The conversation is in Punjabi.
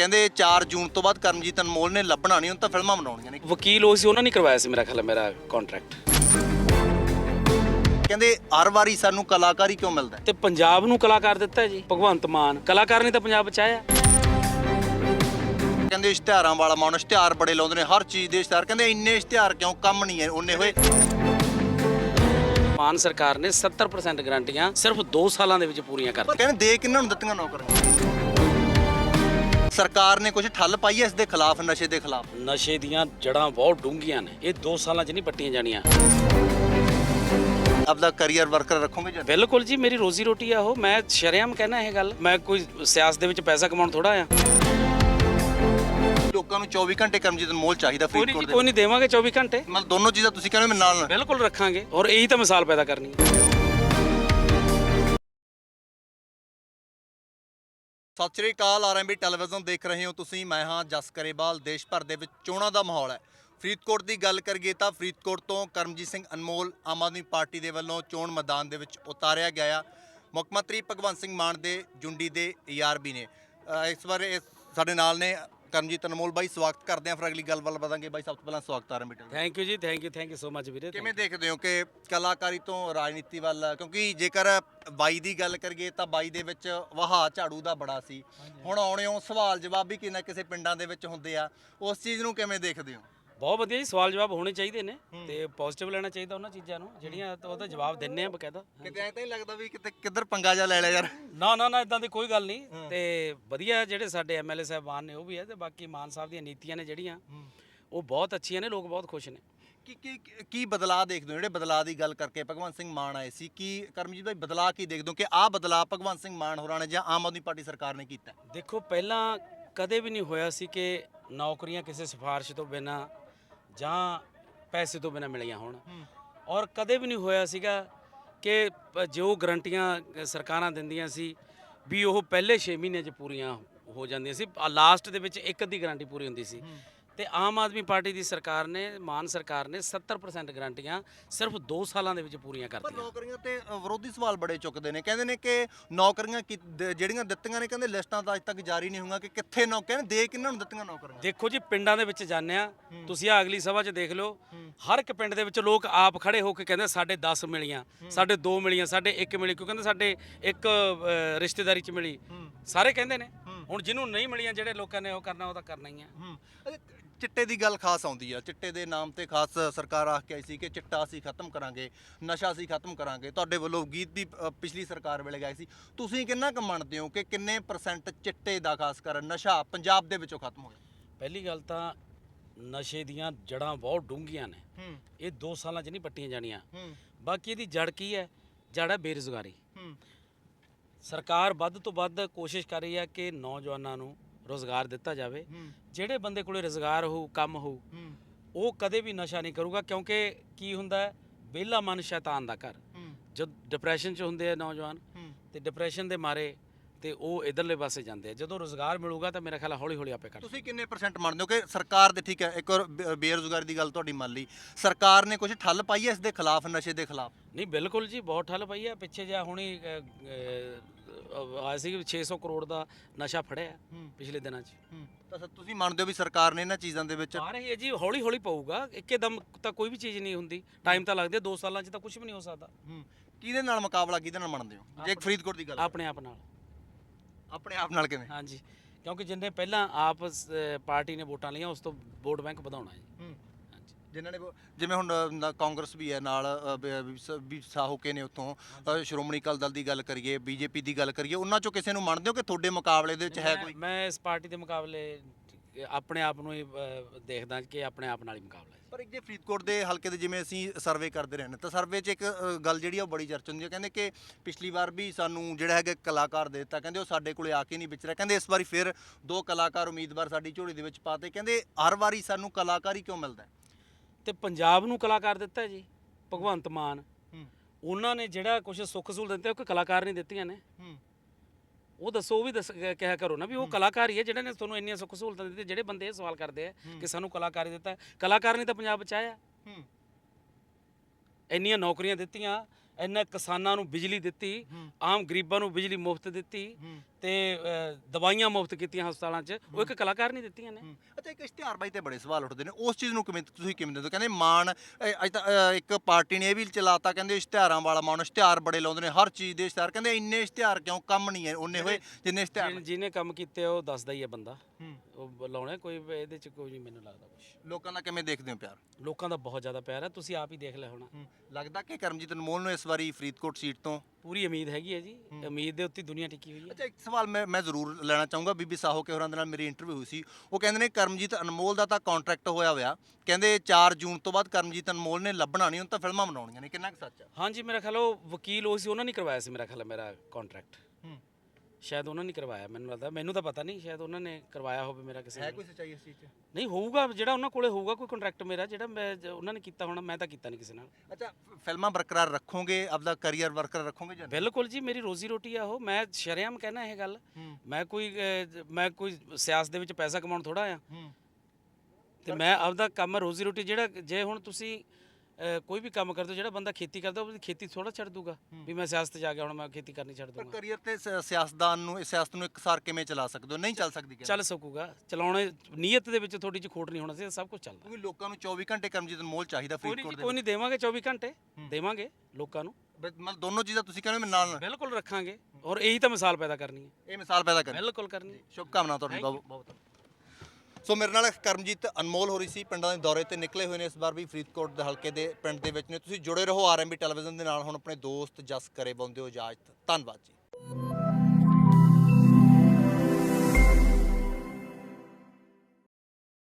ਕਹਿੰਦੇ 4 ਜੂਨ ਤੋਂ ਬਾਅਦ ਕਰਮਜੀਤ ਅਨਮੋਲ ਨੇ ਲੱਭਣਾ ਨਹੀਂ ਹੁਣ ਤਾਂ ਫਿਲਮਾਂ ਬਣਾਉਣੀਆਂ ਨੇ। ਵਕੀਲ ਉਹ ਸੀ ਉਹਨਾਂ ਨੇ ਕਰਵਾਇਆ ਸੀ ਮੇਰਾ ਖਿਆਲ ਹੈ ਮੇਰਾ ਕੰਟਰੈਕਟ ਕਹਿੰਦੇ ਹਰ ਵਾਰੀ ਸਾਨੂੰ ਕਲਾਕਾਰ ਹੀ ਕਿਉਂ ਮਿਲਦਾ ਹੈ? ਤੇ ਪੰਜਾਬ ਨੂੰ ਕਲਾਕਾਰ ਦਿੱਤਾ ਹੈ ਜੀ ਭਗਵੰਤ ਮਾਨ। ਕਲਾਕਾਰ ਨੇ ਤਾਂ ਪੰਜਾਬ ਬਚਾਇਆ। ਕਹਿੰਦੇ ਇਸ਼ਤਿਹਾਰਾਂ ਵਾਲਾ ਮਾਨ ਇਸ਼ਤਿਹਾਰ ਬੜੇ ਲਾਉਂਦੇ ਨੇ ਹਰ ਚੀਜ਼ ਦੇ ਇਸ਼ਤਿਹਾਰ। ਕਹਿੰਦੇ ਇੰਨੇ ਇਸ਼ਤਿਹਾਰ ਕਿਉਂ ਕੰਮ ਨਹੀਂ ਹੈ ਉਹਨੇ ਹੋਏ। ਮਾਨ ਸਰਕਾਰ ਨੇ 70% ਗਰੰਟੀਆਂ ਸਿਰਫ 2 ਸਾਲਾਂ ਦੇ ਵਿੱਚ ਪੂਰੀਆਂ ਕਰ ਪਰ ਕਹਿੰਦੇ ਦੇ ਕਿੰਨਾਂ ਨੂੰ ਦਿੱਤੀਆਂ ਨੌਕਰੀਆਂ? ਸਰਕਾਰ ਨੇ ਕੁਝ ਠੱਲ ਪਾਈ ਹੈ ਇਸ ਦੇ ਖਿਲਾਫ ਨਸ਼ੇ ਦੇ ਖਿਲਾਫ? ਨਸ਼ੇ ਦੀਆਂ ਜੜਾਂ ਬਹੁਤ ਡੂੰਘੀਆਂ ਨੇ। ਇਹ 2 ਸਾਲਾਂ 'ਚ ਨਹੀਂ ਪੱਟੀਆਂ ਜਾਣੀਆਂ। ਆਪਦਾ ਕੈਰੀਅਰ ਵਰਕਰ ਰੱਖੋਗੇ ਜਾਂ? ਬਿਲਕੁਲ ਜੀ ਮੇਰੀ ਰੋਜ਼ੀ ਰੋਟੀ ਆ ਉਹ। ਮੈਂ ਸ਼ਰੇਆਮ ਕਹਿਣਾ ਇਹ ਗੱਲ। ਮੈਂ ਕੋਈ ਸਿਆਸਤ ਦੇ ਵਿੱਚ ਪੈਸਾ ਕਮਾਉਣ ਥੋੜਾ ਆ ਲੋਕਾਂ ਨੂੰ 24 ਘੰਟੇ ਕਰਮਜੀਤ ਅਨਮੋਲ ਚਾਹੀਦਾ ਕੋਈ ਨਹੀਂ ਫਰੀਦਕੋਟ ਜੀ, ਦੇ ਕੋਈ ਨਹੀਂ ਦੇਵਾਂਗੇ 24 ਘੰਟੇ। ਮਤਲਬ ਦੋਨੋਂ ਚੀਜ਼ਾਂ ਤੁਸੀਂ ਕਹਿੰਦੇ ਮੈਂ ਨਾਲ ਨਾਲ। ਬਿਲਕੁਲ ਰੱਖਾਂਗੇ। ਔਰ ਇਹੀ ਤਾਂ ਮਿਸਾਲ ਪੈਦਾ ਕਰਨੀ ਹੈ। ਸਤਿ ਸ਼੍ਰੀ ਅਕਾਲ ਆਰਐਮਬੀ ਟੈਲੀਵਿਜ਼ਨ ਦੇਖ ਰਹੇ ਹੋ ਤੁਸੀਂ। ਮੈਂ ਹਾਂ ਜਸ ਕਰੇਵਾਲ। ਦੇਸ਼ ਭਰ ਦੇ ਵਿੱਚ ਚੋਣਾਂ ਦਾ ਮਾਹੌਲ ਹੈ। ਫਰੀਦਕੋਟ ਦੀ ਗੱਲ ਕਰੀਏ ਤਾਂ ਫਰੀਦਕੋਟ ਤੋਂ ਕਰਮਜੀਤ ਸਿੰਘ ਅਨਮੋਲ ਆਮ ਆਦਮੀ ਪਾਰਟੀ ਦੇ ਵੱਲੋਂ ਚੋਣ ਮੈਦਾਨ ਦੇ ਵਿੱਚ ਉਤਾਰਿਆ ਗਿਆ ਆ। ਮੁੱਖ ਮੰਤਰੀ ਭਗਵੰਤ ਸਿੰਘ ਮਾਨ ਦੇ ਜੁੰਡੀ ਦੇ ਯਾਰ ਵੀ ਨੇ। ਅ, ਇਸ ਵਾਰ ਇਹ ਸਾਡੇ ਨਾਲ ਨੇ ਕਰਮਜੀਤ ਅਨਮੋਲ ਬਾਈ ਸਵਾਗਤ ਕਰਦੇ ਹਾਂ ਫਿਰ ਅਗਲੀ ਗੱਲ ਵੱਲ ਵਧਾਂਗੇ ਬਾਈ ਸਭ ਤੋਂ ਪਹਿਲਾਂ ਸਵਾਗਤ ਆਰਐਮਬੀ ਟੈਲੀਵਿਜ਼ਨ ਥੈਂਕ ਯੂ ਜੀ thank you thank you so much ਵੀਰੇ ਕਿਵੇਂ ਦੇਖਦੇ ਹੋ ਕਿ ਕਲਾਕਾਰੀ ਤੋਂ ਰਾਜਨੀਤੀ ਵੱਲ ਕਿਉਂਕਿ ਜੇਕਰ ਬਾਈ ਦੀ ਗੱਲ ਕਰੀਏ ਤਾਂ ਬਾਈ ਦੇ ਵਿੱਚ ਵਹਾ ਝਾੜੂ ਦਾ ਬੜਾ ਸੀ। ਹੁਣ ਆਉਣਿਓ ਸਵਾਲ ਜਵਾਬ ਵੀ ਕਿੰਨਾ ਕਿਸੇ ਪਿੰਡਾਂ ਦੇ ਵਿੱਚ ਹੁੰਦੇ ਆ। ਉਸ ਚੀਜ਼ ਨੂੰ ਕਿਵੇਂ ਦੇਖਦੇ ਹੋ? ਬਹੁਤ ਵਧੀਆ ਜੀ ਸਵਾਲ ਜਵਾਬ ਹੋਣੇ ਚਾਹੀਦੇ ਨੇ ਤੇ ਪੋਜ਼ਿਟਿਵ ਲੈਣਾ ਚਾਹੀਦਾ ਉਹਨਾਂ ਚੀਜ਼ਾਂ ਨੂੰ ਜਿਹੜੀਆਂ ਤਾਂ ਉਹਦਾ ਜਵਾਬ ਦਿੰਨੇ ਆ ਬਕਾਇਦਾ। ਕਿਤੇ ਐ ਤਾਂ ਨਹੀਂ ਲੱਗਦਾ ਵੀ ਕਿਤੇ ਕਿੱਧਰ ਪੰਗਾ ਜਾ ਲੈ ਲਿਆ ਯਾਰ। ਨਾ ਨਾ ਨਾ ਇਦਾਂ ਦੀ ਕੋਈ ਗੱਲ ਨਹੀਂ ਤੇ ਵਧੀਆ ਜਿਹੜੇ ਸਾਡੇ ਐਮਐਲਏ ਸਾਹਿਬਾਨ ਨੇ ਉਹ ਵੀ ਹੈ ਤੇ ਬਾਕੀ ਮਾਨ ਸਾਹਿਬ ਦੀਆਂ ਨੀਤੀਆਂ ਨੇ ਜਿਹੜੀਆਂ ਉਹ ਬਹੁਤ ਅੱਛੀਆਂ ਨੇ ਲੋਕ ਬਹੁਤ ਖੁਸ਼ ਨੇ। ਕੀ ਕੀ ਕੀ ਬਦਲਾਅ ਦੇਖਦੇ ਹੋ? ਜਿਹੜੇ ਬਦਲਾਅ ਦੀ ਗੱਲ ਕਰਕੇ ਭਗਵੰਤ ਸਿੰਘ ਮਾਨ ਆਏ ਸੀ ਕੀ ਕਰਮਜੀਤ ਭਾਈ ਬਦਲਾਅ ਕੀ ਦੇਖਦੇ ਹੋ ਕਿ ਆਹ ਬਦਲਾਅ ਭਗਵੰਤ ਸਿੰਘ ਮਾਨ ਹੋਰਾਂ ਨੇ ਜਾਂ ਆਮ ਆਦਮੀ ਪਾਰਟੀ ਸਰਕਾਰ ਨੇ ਕੀਤਾ? ਦੇਖੋ ਪਹਿਲਾਂ ਕਦੇ ਵੀ ਨਹੀਂ ਹੋਇਆ ਸੀ ਕਿ ਨੌਕਰੀਆਂ ਕਿਸੇ ਸਿਫਾਰਿਸ਼ ਤੋਂ ਬਿਨਾ ਜਾਂ ਪੈਸੇ ਤੋਂ ਬਿਨਾ ਮਿਲੀਆਂ ਹੋਣ। ਔਰ ਕਦੇ ਵੀ ਨਹੀਂ ਹੋਇਆ ਸੀਗਾ ਕਿ ਜੋ ਗਰੰਟੀਆਂ ਸਰਕਾਰਾਂ ਦਿੰਦੀਆਂ ਸੀ ਵੀ ਉਹ ਪਹਿਲੇ 6 ਮਹੀਨੇ 'ਚ ਪੂਰੀਆਂ ਹੋ ਜਾਂਦੀਆਂ ਸੀ। ਲਾਸਟ ਦੇ ਵਿੱਚ ਇੱਕ ਅੱਧੀ ਗਰੰਟੀ ਪੂਰੀ ਹੁੰਦੀ ਸੀ। ਤੇ ਆਮ ਆਦਮੀ ਪਾਰਟੀ ਦੀ ਸਰਕਾਰ ਨੇ ਮਾਨ ਸਰਕਾਰ ਨੇ 70% ਗਰੰਟੀਆਂ ਸਿਰਫ 2 ਸਾਲਾਂ ਦੇ ਵਿੱਚ ਪੂਰੀਆਂ ਪਰ ਕਰਤੀਆਂ। ਨੌਕਰੀਆਂ ਤੇ ਅ, ਵਿਰੋਧੀ ਸਵਾਲ ਬੜੇ ਚੁੱਕਦੇ ਨੇ। ਕਹਿੰਦੇ ਨੇ ਕਿ ਨੌਕਰੀਆਂ ਕੀ- ਦ- ਜਿਹੜੀਆਂ ਦਿੱਤੀਆਂ ਨੇ ਕਹਿੰਦੇ ਲਿਸਟਾਂ ਤਾਂ ਅੱਜ ਤੱਕ ਜਾਰੀ ਨਹੀਂ ਹੋਈਆਂ ਕਿ ਕਿੱਥੇ ਨੌ ਕਹਿੰਦੇ ਦੇ ਕਿੰਨਾਂ ਨੂੰ ਦਿੱਤੀਆਂ ਨੌਕਰੀਆਂ? ਦੇਖੋ ਜੀ ਪਿੰਡਾਂ ਦੇ ਵਿੱਚ ਜਾਂਦੇ ਆ ਤੁਸੀਂ ਆ ਅਗਲੀ ਸਭਾ 'ਚ ਦੇਖ ਲਿਓ। ਹਰ ਇੱਕ ਪਿੰਡ ਦੇ ਵਿੱਚ ਲੋਕ ਆਪ ਖੜੇ ਹੋ ਕੇ ਕਹਿੰਦੇ ਸਾਡੇ 10 ਮਿਲੀਆਂ ਸਾਡੇ 2 ਮਿਲੀਆਂ ਸਾਡੇ 1 ਮਿਲੀ ਕਿਉਂ ਕਹਿੰਦੇ ਸਾਡੇ ਇੱਕ ਅ, ਰਿਸ਼ਤੇਦਾਰੀ 'ਚ ਮਿਲੀ। ਸਾਰੇ ਕਹਿੰਦੇ ਨੇ। ਹੁਣ ਜਿਹਨੂੰ ਨਹੀਂ ਮਿਲੀਆਂ ਜਿਹੜੇ ਲੋਕਾਂ ਨੇ ਉਹ ਕਰਨਾ ਉਹ ਤਾਂ ਕਰਨਾ ਹੀ ਆ। ਹੂੰ। ਅਰੇ, ਚਿੱਟੇ ਦੀ ਗੱਲ ਖਾਸ ਆਉਂਦੀ ਆ। ਚਿੱਟੇ ਦੇ ਨਾਮ ਤੇ ਖਾਸ ਸਰਕਾਰ ਆਖ ਕੇ ਆਈ ਸੀ ਕਿ ਚਿੱਟਾ ਅਸੀਂ ਖਤਮ ਕਰਾਂਗੇ ਨਸ਼ਾ ਅਸੀਂ ਖਤਮ ਕਰਾਂਗੇ। ਤੁਹਾਡੇ ਵੱਲੋਂ ਗੀਤ ਅ, ਪਿਛਲੀ ਸਰਕਾਰ ਵੇਲੇ ਗਾਏ ਸੀ। ਤੁਸੀਂ ਕਿੰਨਾ ਕੁ ਮੰਨਦੇ ਹੋ ਕਿ ਕਿੰਨੇ ਪਰਸੈਂਟ ਚਿੱਟੇ ਦਾ ਖਾਸ ਕਰ ਨਸ਼ਾ ਪੰਜਾਬ ਦੇ ਵਿੱਚੋਂ ਖਤਮ ਹੋਇਆ? ਪਹਿਲੀ ਗੱਲ ਤਾਂ ਨਸ਼ੇ ਦੀਆਂ ਜੜਾਂ ਬਹੁਤ ਡੂੰਘੀਆਂ ਨੇ। ਹੂੰ। ਇਹ 2 ਸਾਲਾਂ 'ਚ ਨਹੀਂ ਪੱਟੀਆਂ ਜਾਣੀਆਂ। ਹੂੰ। ਬਾਕੀ ਇਹਦੀ ਜੜ ਕੀ ਹੈ? ਜੜ ਹੈ ਬੇਰੁਜ਼ਗਾਰੀ। ਹੂੰ। ਸਰਕਾਰ ਵੱਧ ਤੋਂ ਵੱਧ ਕੋਸ਼ਿਸ਼ ਕਰ ਰਹੀ ਹੈ ਕਿ ਨੌਜਵਾਨਾਂ ਨੂੰ ਰੋਜ਼ਗਾਰ ਦਿੱਤਾ ਜਾਵੇ। ਹੂੰ। ਜਿਹੜੇ ਬੰਦੇ ਕੋਲੇ ਰੋਜ਼ਗਾਰ ਹੋਊ ਕੰਮ ਹੋਊ ਹੂੰ। ਉਹ ਕਦੇ ਵੀ ਨਸ਼ਾ ਨਹੀਂ ਕਰੂਗਾ ਕਿਉਂਕਿ ਕੀ ਹੁੰਦਾ ਹੈ? ਵਿਹਲਾ ਮਨ ਸ਼ੈਤਾਨ ਦਾ ਘਰ। ਹੂੰ। ਜਦ ਡਿਪਰੈਸ਼ਨ 'ਚ ਹੁੰਦੇ ਆ ਨੌਜਵਾਨ ਹੂੰ। ਤੇ ਡਿਪਰੈਸ਼ਨ ਦੇ ਮਾਰੇ ਤੇ ਉਹ ਇਧਰਲੇ ਪਾਸੇ ਜਾਂਦੇ ਆ। ਜਦੋਂ ਰੋਜ਼ਗਾਰ ਮਿਲੂਗਾ ਤਾਂ ਮੇਰਾ ਖਿਆਲ ਹੌਲੀ ਹੌਲੀ ਆਪੇ ਕਰ ਤੁਸੀਂ ਕਿੰਨੇ ਪਰਸੈਂਟ ਮੰਨਦੇ ਹੋ ਕਿ ਸਰਕਾਰ ਦੇ ਠੀਕ ਹੈ ਇੱਕ ਬੇ- ਬੇਰੁਜ਼ਗਾਰੀ ਦੀ ਗੱਲ ਤੁਹਾਡੀ ਮੰਨ ਲਈ। ਸਰਕਾਰ ਨੇ ਕੁਝ ਠੱਲ ਪਾਈ ਹੈ ਇਸ ਦੇ ਖਿਲਾਫ ਨਸ਼ੇ ਦੇ ਖਿਲਾਫ? ਨਹੀਂ ਬਿਲਕੁਲ ਜੀ ਬਹੁਤ ਠੱਲ ਪਈ ਆ ਪਿੱਛੇ ਜਿਹਾ ਹੁਣੀ ਆਇਆ ਸੀ ਕਿ 600 ਕਰੋੜ ਦਾ ਨਸ਼ਾ ਫੜਿਆ ਹੂੰ ਪਿਛਲੇ ਦਿਨਾਂ 'ਚ। ਹੂੰ। ਤਾਂ ਸਰ ਤੁਸੀਂ ਮੰਨਦੇ ਹੋ ਵੀ ਸਰਕਾਰ ਨੇ ਇਹਨਾਂ ਚੀਜ਼ਾਂ ਦੇ ਵਿੱਚ ਆ ਰਹੀ ਹੈ ਜੀ ਹੌਲੀ ਹੌਲੀ ਪਊਗਾ। ਇੱਕਦਮ ਤਾਂ ਕੋਈ ਵੀ ਚੀਜ਼ ਨਹੀਂ ਹੁੰਦੀ। ਟਾਈਮ ਤਾਂ ਲੱਗਦਾ 2 ਸਾਲਾਂ 'ਚ ਤਾਂ ਕੁਝ ਵੀ ਨਹੀਂ ਹੋ ਸਕਦਾ। ਹੂੰ। ਕਿਹਦੇ ਨਾਲ ਮੁਕਾਬਲਾ ਕਿਹਦੇ ਨਾਲ ਮੰਨਦੇ ਹੋ? ਜੇ ਫਰੀਦਕੋਟ ਦੀ ਗੱਲ ਆਪਣੇ ਆਪ ਨਾਲ। ਆਪਣੇ ਆਪ ਨਾਲ ਕਿਵੇਂ? ਹਾਂਜੀ ਕਿਉਂਕਿ ਜਿੰਨੇ ਪਹਿਲਾਂ ਆਪ ਸ- ਪਾਰਟੀ ਨੇ ਵੋਟਾਂ ਲਈਆਂ ਉਸ ਤੋਂ ਵੋਟ ਬੈਂਕ ਵਧਾਉਣਾ ਹੈ ਜੀ। ਹੂੰ। ਹਾਂਜੀ। ਜਿਨ੍ਹਾਂ ਨੇ ਵੋ- ਜਿਵੇਂ ਹੁਣ ਅ, ਨਾ ਕਾਂਗਰਸ ਵੀ ਹੈ ਨਾਲ ਅ, ਬ- ਵੀ ਸ- ਵੀ ਸਾਹੋਕੇ ਨੇ ਉੱਥੋਂ। ਅ, ਸ਼੍ਰੋਮਣੀ ਅਕਾਲੀ ਦਲ ਦੀ ਗੱਲ ਕਰੀਏ ਬੀਜੇਪੀ ਦੀ ਗੱਲ ਕਰੀਏ ਉਹਨਾਂ ਚੋਂ ਕਿਸੇ ਨੂੰ ਮੰਨਦੇ ਹੋ ਕਿ ਤੁਹਾਡੇ ਮੁਕਾਬਲੇ ਦੇ ਵਿੱਚ ਹੈ ਮੈਂ- ਕੋਈ? ਮੈਂ ਇਸ ਪਾਰਟੀ ਦੇ ਮੁਕਾਬਲੇ ਆਪਣੇ ਆਪ ਨੂੰ ਹੀ ਅ, ਦੇਖਦਾ ਕਿ ਆਪਣੇ ਆਪ ਨਾਲ ਹੀ ਮੁਕਾਬਲਾ ਹੈ। ਪਰ ਇੱਕ ਜੇ ਫਰੀਦਕੋਟ ਦੇ ਹਲਕੇ ਦੇ ਜਿਵੇਂ ਅਸੀਂ ਸਰਵੇ ਕਰਦੇ ਰਹਿੰਦੇ ਤਾਂ ਸਰਵੇ 'ਚ ਇੱਕ ਅ, ਗੱਲ ਜਿਹੜੀ ਆ ਉਹ ਬੜੀ ਚਰਚਾ ਹੁੰਦੀ ਹੈ ਕਹਿੰਦੇ ਕਿ ਪਿਛਲੀ ਵਾਰ ਵੀ ਸਾਨੂੰ ਜਿਹੜਾ ਹੈਗਾ ਕਲਾਕਾਰ ਦੇ ਦਿੱਤਾ ਕਹਿੰਦੇ ਉਹ ਸਾਡੇ ਕੋਲੇ ਆ ਕੇ ਨਹੀਂ ਵਿਚਰਿਆ। ਕਹਿੰਦੇ ਇਸ ਵਾਰੀ ਫਿਰ ਦੋ ਕਲਾਕਾਰ ਉਮੀਦਵਾਰ ਸਾਡੀ ਝੋਲੀ ਦੇ ਵਿੱਚ ਪਾਤੇ ਕਹਿੰਦੇ ਹਰ ਵਾਰੀ ਸਾਨੂੰ ਕਲਾਕਾਰ ਹੀ ਕਿਉਂ ਮਿਲਦਾ ਹੈ? ਤੇ ਪੰਜਾਬ ਨੂੰ ਕਲਾਕਾਰ ਦਿੱਤਾ ਹੈ ਜੀ ਭਗਵੰਤ ਮਾਨ। ਉਹਨਾਂ ਨੇ ਜਿਹੜਾ ਕੁਝ ਸੁੱਖ ਸਹੂਲਤਾਂ ਦਿੱਤੇ ਉਹ ਕੋਈ ਕਲਾਕਾਰ ਨਹੀਂ ਦਿੱਤੀਆਂ ਨੇ। ਹੂੰ। ਉਹ ਦੱਸੋ ਉਹ ਵੀ ਦੱਸ ਕਿਹਾ ਕਰੋ ਨਾ ਵੀ ਉਹ ਕਲਾਕਾਰ ਹੀ ਹੈ ਜਿਹੜੇ ਨੇ ਤੁਹਾਨੂੰ ਇੰਨੀਆਂ ਸੁੱਖ ਸਹੂਲਤਾਂ ਦਿੱਤੀਆਂ ਜਿਹੜੇ ਬੰਦੇ ਇਹ ਸਵਾਲ ਕਰਦੇ ਆ ਕਿ ਸਾਨੂੰ ਕਲਾਕਾਰ ਹੀ ਦਿੱਤਾ। ਕਲਾਕਾਰ ਨੇ ਤਾਂ ਪੰਜਾਬ ਬਚਾਇਆ ਹੂੰ ਇੰਨੀਆਂ ਨੌਕਰੀਆਂ ਦਿੱਤੀਆਂ ਇੰਨਾ ਕਿਸਾਨਾਂ ਨੂੰ ਬਿਜਲੀ ਦਿੱਤੀ। ਆਮ ਗਰੀਬਾਂ ਨੂੰ ਬਿਜਲੀ ਮੁਫਤ ਦਿੱਤੀ ਤੇ ਅ, ਦਵਾਈਆਂ ਮੁਫਤ ਕੀਤੀਆਂ ਹਸਪਤਾਲਾਂ 'ਚ। ਉਹ ਇੱਕ ਕਲਾਕਾਰ ਨਹੀਂ ਦਿੱਤੀਆਂ ਨੇ। ਅੱਛਾ ਇੱਕ ਇਸ਼ਤਿਹਾਰ ਬਾਈ ਤੇ ਬੜੇ ਸਵਾਲ ਉੱਠਦੇ ਨੇ। ਉਸ ਚੀਜ਼ ਨੂੰ ਕਿਵੇਂ ਤੁਸੀਂ ਕਿਵੇਂ ਦਿੰਦੇ ਹੋ? ਕਹਿੰਦੇ ਅ, ਅੱਜ ਤਾਂ ਅ, ਇੱਕ ਪਾਰਟੀ ਨੇ ਇਹ ਵੀ ਚਲਾਤਾ ਕਹਿੰਦੇ ਇਸ਼ਤਿਹਾਰਾਂ ਵਾਲਾ ਮਾਨ ਇਸ਼ਤਿਹਾਰ ਬੜੇ ਲਾਉਂਦੇ ਨੇ ਹਰ ਚੀਜ਼ ਦੇ ਇਸ਼ਤਿਹਾਰ। ਕਹਿੰਦੇ ਇੰਨੇ ਇਸ਼ਤਿਹਾਰ ਕਿਉਂ? ਕੰਮ ਨਹੀਂ ਹੈ ਉਹਨੇ ਹੋਏ ਜਿੰਨੇ ਇਸ਼ਤਿਹਾਰ ਜਿਹਨੇ- ਜਿਹਨੇ ਕੰਮ ਕੀਤੇ ਆ, ਉਹ ਦੱਸਦਾ ਹੀ ਹੈ ਬੰਦਾ। ਉਹ ਲਾਉਣਾ ਕੋਈ ਇਹਦੇ 'ਚ ਕੋਈ ਨਹੀਂ ਮੈਨੂੰ ਲੱਗਦਾ ਕੁਝ ਲੋਕਾਂ ਦਾ ਕਿਵੇਂ ਦੇਖਦੇ ਹੋ ਪਿਆਰ? ਲੋਕਾਂ ਦਾ ਬਹੁਤ ਜ਼ਿਆਦਾ ਪਿਆਰ ਹੈ। ਤੁਸੀਂ ਆਪ ਹੀ ਦੇਖ ਲਿਆ ਹੋਣਾ। ਲੱਗਦਾ ਕਿ ਕਰਮਜੀਤ ਅਨਮੋਲ ਨੂੰ ਇਸ ਵਾਰੀ ਫਰੀਦਕੋਟ ਸੀਟ ਤੋਂ? ਪੂਰੀ ਉਮੀਦ ਹੈਗੀ ਹੈ ਜੀ। ਉਮੀਦ ਦੇ ਉੱਤੇ ਹੀ ਦੁਨੀਆ ਟਿਕੀ ਹੋਈ ਹੈ। ਅੱਛਾ ਇੱਕ ਸਵਾਲ ਮੈਂ ਮੈਂ ਜ਼ਰੂਰ ਲੈਣਾ ਚਾਹੂੰਗਾ। ਬੀਬੀ ਸਾਹੋ ਕੇ ਹੋਰਾਂ ਦੇ ਨਾਲ ਮੇਰੀ ਇੰਟਰਵਿਊ ਹੋਈ ਸੀ। ਉਹ ਕਹਿੰਦੇ ਨੇ ਕਰਮਜੀਤ ਅਨਮੋਲ ਦਾ ਤਾਂ ਕੰਟਰੈਕਟ ਹੋਇਆ ਹੋਇਆ। ਕਹਿੰਦੇ 4 ਜੂਨ ਤੋਂ ਬਾਅਦ ਕਰਮਜੀਤ ਅਨਮੋਲ ਨੇ ਲੱਭਣਾ ਨਹੀਂ ਹੁਣ ਤਾਂ ਫਿਲਮਾਂ ਬਣਾਉਣੀਆਂ ਨੇ। ਕਿੰਨਾ ਕੁ ਸੱਚ ਆ? ਹਾਂਜੀ ਮੇਰਾ ਖਿਆਲ ਉਹ ਵਕੀਲ ਉਹ ਸੀ ਉਹਨਾਂ ਨੇ ਕਰਵਾਇਆ ਸੀ ਮੇਰਾ ਖਿਆਲ ਹੈ ਮੇਰਾ ਕੰਟਰੈਕਟ ਸ਼ਾਇਦ ਉਹਨਾਂ ਨੇ ਕਰਵਾਇਆ ਮੈਨੂੰ ਲੱਗਦਾ ਮੈਨੂੰ ਤਾਂ ਪਤਾ ਨਹੀਂ ਸ਼ਾਇਦ ਉਹਨਾਂ ਨੇ ਕਰਵਾਇਆ ਹੋਵੇ ਮੇਰਾ ਕਿਸੇ ਹੈ ਨੇ। ਕੋਈ ਸੱਚਾਈ ਇਸ ਚੀਜ਼ 'ਚ? ਨਹੀਂ ਹੋਊਗਾ ਜਿਹੜਾ ਉਹਨਾਂ ਕੋਲੇ ਹੋਊਗਾ ਕੋਈ ਕੰਟਰੈਕਟ ਮੇਰਾ ਜਿਹੜਾ ਮੈਂ ਜ- ਉਹਨਾਂ ਨੇ ਕੀਤਾ ਹੋਣਾ ਮੈਂ ਤਾਂ ਕੀਤਾ ਨਹੀਂ ਕਿਸੇ ਨਾਲ। ਅੱਛਾ ਫਿਲਮਾਂ ਬਰਕਰਾਰ ਰੱਖੋਗੇ ਆਪਦਾ ਕੈਰੀਅਰ ਵਰਕਰ ਰੱਖੋਗੇ ਜਾਂ ਨਹੀਂ? ਬਿਲਕੁਲ ਜੀ ਮੇਰੀ ਰੋਜ਼ੀ ਰੋਟੀ ਆ ਉਹ ਮੈਂ ਸ਼ਰੇਆਮ ਕਹਿਣਾ ਇਹ ਗੱਲ ਹੂੰ। ਮੈਂ ਕੋਈ ਅਹ, ਜ- ਮੈਂ ਕੋਈ ਸਿਆਸਤ ਦੇ ਵਿੱਚ ਪੈਸਾ ਕਮਾਉਣ ਥੋੜਾ ਆ। ਹੂੰ। ਤੇ ਮੈਂ ਆਪਦਾ ਕੰਮ ਰੋਜ਼ੀ ਰੋਟੀ ਜਿਹੜਾ ਜੇ ਹੁਣ ਤੁਸੀਂ ਕੋਈ ਵੀ ਕੰਮ ਕਰਦੇ ਜਿਹੜਾ ਬੰਦਾ ਖੇਤੀ ਕਰਦਾ ਉਹ ਖੇਤੀ ਥੋੜਾ ਛੱਡ ਦੂਗਾ। ਵੀ ਮੈਂ ਸਿਆਸਤ 'ਚ ਜਾ ਕੇ ਹੁਣ ਮੈਂ ਖੇਤੀ ਕਰਨੀ ਛੱਡ ਦੂੰਗਾ। ਕੈਰੀਅਰ ਤੇ ਸ- ਸਿਆਸਤਦਾਨ ਨੂੰ ਇਸ ਸਿਆਸਤ ਨੂੰ ਇੱਕਸਾਰ ਕਿਵੇਂ ਚਲਾ ਸਕਦੇ ਹੋ? ਨਹੀਂ ਚੱਲ ਸਕਦੀ ਕਹਿੰਦੇ। ਚੱਲ ਸਕੂਗਾ। ਚਲਾਉਣੇ ਨੀਅਤ ਦੇ ਵਿੱਚ ਥੋੜੀ ਜਿਹੀ ਖੋਟ ਨਹੀਂ ਹੋਣਾ ਚਾਹੀਦਾ ਸਭ ਕੁਝ ਚੱਲਦਾ। ਕਿਉਂਕਿ ਲੋਕਾਂ ਨੂੰ 24 ਘੰਟੇ ਕਰਮਜੀਤ ਅਨਮੋਲ ਚਾਹੀਦਾ ਕੋਈ ਫਰੀਦਕੋਟ ਨਹੀਂ ਦੇ ਕੋਈ ਨਹੀਂ ਦੇਵਾਂਗੇ 24 ਘੰਟੇ। ਦੇਵਾਂਗੇ ਲੋਕਾਂ ਨੂੰ। ਵਿੱਚ। ਮਤਲਬ ਦੋਨੋਂ ਚੀਜ਼ਾਂ ਤੁਸੀਂ ਕਹਿੰਦੇ ਹੋ ਮੇਰੇ ਨਾਲ ਬਿਲਕੁਲ ਰੱਖਾਂਗੇ। ਔਰ ਇਹੀ ਤਾਂ ਮਿਸਾਲ ਪੈਦਾ ਕਰਨੀ ਹੈ। ਇਹ ਮਿਸਾਲ ਪੈਦਾ ਕਰੀ ਬਿਲਕੁਲ ਕਰਨੀ ਹੈ। ਸ਼ੁਭ ਕਾਮਨਾ ਤੁਹਾਡੀ ਬਹੁਤ ਬਹੁਤ। ਸੋ ਮੇਰੇ ਨਾਲ ਕਰਮਜੀਤ ਅਨਮੋਲ ਹੋ ਰਹੀ ਸੀ, ਪਿੰਡਾਂ ਦੇ ਦੌਰੇ ਤੇ ਨਿਕਲੇ ਹੋਏ ਨੇ ਇਸ ਵਾਰ ਵੀ ਫਰੀਦਕੋਟ ਦੇ ਹਲਕੇ ਦੇ ਪਿੰਡ ਦੇ ਵਿੱਚ ਨੇ। ਤੁਸੀਂ ਜੁੜੇ ਰਹੋ ਆਰਐਮਬੀ ਟੈਲੀਵਿਜ਼ਨ ਦੇ ਨਾਲ। ਹੁਣ ਆਪਣੇ ਦੋਸਤ ਜਸ ਕਰੇ ਬੰਦੇ ਹੋ ਇਜਾਜ਼ਤ ਧੰਨਵਾਦ ਜੀ।